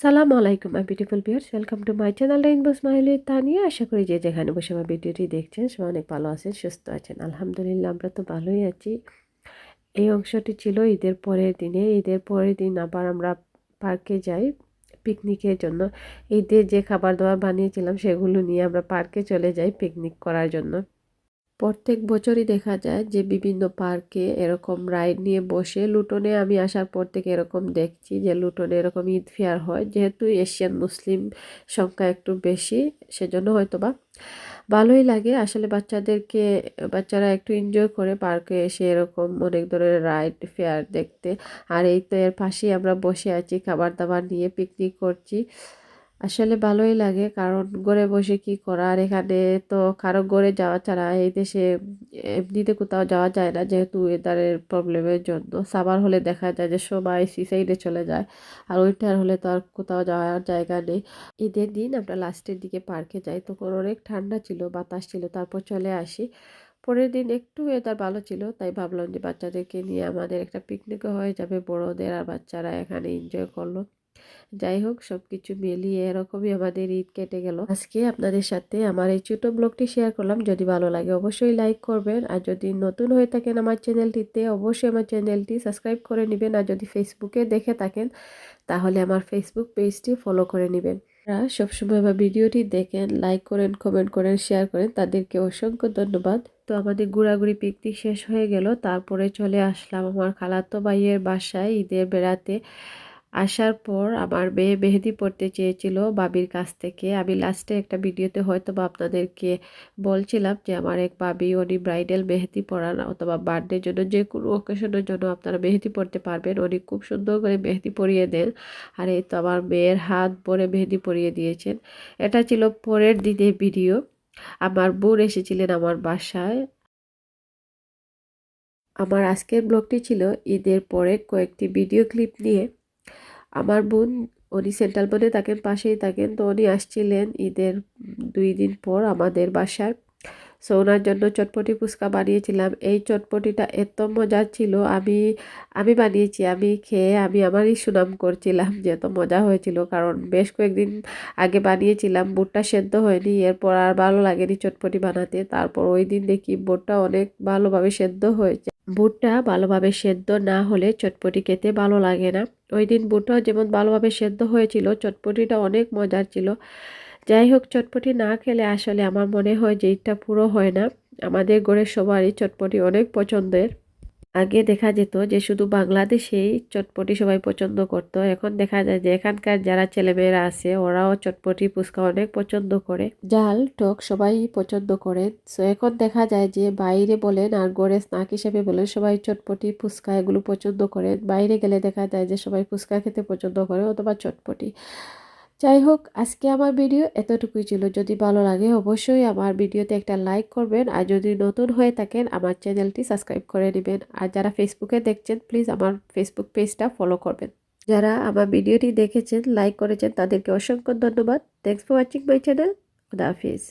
সালাম আলাইকুম hi beautiful viewers welcome to my channel rainbow smiley Tania আশা করি যে যেখানে বসে আমার ভিডিওটি দেখছেন সে অনেক ভালো আছেন, সুস্থ আছেন। আলহামদুলিল্লাহ, আমরা তো ভালোই আছি। এই অংশটি ছিল ঈদের পরের দিনে। ঈদের পরের দিন আবার আমরা পার্কে যাই পিকনিকের জন্য। ঈদের যে খাবার দাবার বানিয়েছিলাম, সেগুলো নিয়ে আমরা পার্কে চলে যাই পিকনিক করার জন্য। প্রত্যেক বছরই দেখা যায় যে বিভিন্ন পার্কে এরকম রাইড নিয়ে বসে লুটনে আমি আসার পর থেকে এরকম দেখছি যে লুটনে এরকম ঈদ ফেয়ার হয়। যেহেতু এশিয়ান মুসলিম সংখ্যা একটু বেশি, সেজন্য হয়তো বা ভালোই লাগে। আসলে বাচ্চাদেরকে, বাচ্চারা একটু এনজয় করে পার্কে এসে এরকম অনেক ধরনের রাইড ফেয়ার দেখতে। আর এই তো এর পাশেই আমরা বসে আছি, খাবার দাবার নিয়ে পিকনিক করছি। আসলে ভালোই লাগে, কারণ ঘরে বসে কি করা? আর এখানে তো কারও ঘরে যাওয়া ছাড়া এই দেশে এমনিতে কোথাও যাওয়া যায় না, যেহেতু ওয়েদারের প্রবলেমের জন্য। সামার হলে দেখা যায় যে সবাই সি সাইডে চলে যায়, আর উইন্টার হলে তো আর কোথাও যাওয়ার জায়গা নেই। ঈদের দিন আমরা লাস্টের দিকে পার্কে যাই, তখন অনেক ঠান্ডা ছিল, বাতাস ছিল, তারপর চলে আসি। পরের দিন একটু ওয়েদার ভালো ছিল, তাই ভাবলাম যে বাচ্চাদেরকে নিয়ে আমাদের একটা পিকনিকও হয়ে যাবে, বড়োদের আর বাচ্চারা এখানে এনজয় করল। যাই হোক সব কিছু মিলিয়ে এরকমই আমাদের ঈদ কেটে গেল। আজকে আপনাদের সাথে আমার এই ছোটো ব্লগটি শেয়ার করলাম। যদি ভালো লাগে অবশ্যই লাইক করবেন। আর যদি নতুন হয়ে থাকেন আমার চ্যানেলটিতে অবশ্যই আমার চ্যানেলটি সাবস্ক্রাইব করে নেবেন। আর যদি ফেসবুকে দেখে থাকেন, তাহলে আমার ফেসবুক পেজটি ফলো করে নেবেন। আপনারা সবসময় আমার ভিডিওটি দেখেন লাইক করেন কমেন্ট করেন শেয়ার করেন, তাদেরকে অসংখ্য ধন্যবাদ। তো আমাদের ঘোরাঘুরি পিকনিক শেষ হয়ে গেল। তারপরে চলে আসলাম আমার খালাতো ভাইয়ের বাসায় ঈদের বেড়াতে। আসার পর আমার মেয়ে মেহেদি পড়তে চেয়েছিল বাবির কাছ থেকে। আমি লাস্টে একটা ভিডিওতে হয়তো বা আপনাদেরকে বলছিলাম যে, আমার এক বাবি, উনি ব্রাইডাল মেহেদি পড়ান অথবা বার্থডের জন্য যে কোনো অকেশনের জন্য আপনারা মেহেদি পড়তে পারবেন। উনি খুব সুন্দর করে মেহেদি পরিয়ে দেন। আর এই তো আমার মেয়ের হাত ভরে মেহেদি পরিয়ে দিয়েছেন। এটা ছিল পরের দিনের ভিডিও। আমার বোন এসেছিলেন আমার বাসায়। আমার আজকের ব্লগটি ছিল ঈদের পরে কয়েকটি ভিডিও ক্লিপ নিয়ে। আমার বোন, উনি সেন্ট্রাল বোনে থাকেন, পাশেই থাকেন। তো উনি আসছিলেন ঈদের দুই দিন পর আমাদের বাসায় সো ওনার জন্য চটপটি ফুচকা বানিয়েছিলাম। এই চটপটিটা এত মজা ছিল। আমি আমি বানিয়েছি, আমি খেয়ে আমি আমারই সুনাম করছিলাম যে এত মজা হয়েছিল। কারণ বেশ কয়েকদিন আগে বানিয়েছিলাম, বুটটা সেদ্ধ হয়নি। এরপর আর ভালো লাগেনি চটপটি বানাতে। তারপর ওই দিন দেখি বুটটা অনেক ভালোভাবে সেদ্ধ হয়েছে। বুটটা ভালোভাবে সেদ্ধ না হলে চটপটি খেতে ভালো লাগে না। ওই দিন বুটটা যেমন ভালোভাবে সেদ্ধ হয়েছিল, চটপটিটা অনেক মজার ছিল। যাই হোক, চটপটি না খেলে আসলে আমার মনে হয় যে এটা পুরো হয় না। আমাদের ঘরের সবারই চটপটি অনেক পছন্দের। আগে দেখা যেত যে শুধু বাংলাদেশেই চটপটি সবাই পছন্দ করত। এখন দেখা যায় যে এখানকার যারা ছেলেমেয়েরা আছে, ওরাও চটপটি ফুচকা অনেক পছন্দ করে। জাল, টক সবাই পছন্দ করেন সো এখন দেখা যায় যে বাইরে বলেন আর গড়ে স্নাক হিসেবে বলেন সবাই চটপটি ফুচকা এগুলো পছন্দ করেন। বাইরে গেলে দেখা যায় যে সবাই ফুচকা খেতে পছন্দ করে অথবা চটপটি। যাই হোক আজকে আমার ভিডিও এতটুকুই ছিল। যদি ভালো লাগে, অবশ্যই আমার ভিডিওতে একটা লাইক করবেন। আর যদি নতুন হয়ে থাকেন, আমার চ্যানেলটি সাবস্ক্রাইব করে নেবেন আর যারা ফেসবুকে দেখছেন প্লিজ আমার ফেসবুক পেজটা ফলো করবেন। যারা আমার ভিডিওটি দেখেছেন লাইক করেছেন, তাদেরকে অসংখ্য ধন্যবাদ। Thanks for watching my channel খুদা হাফিজ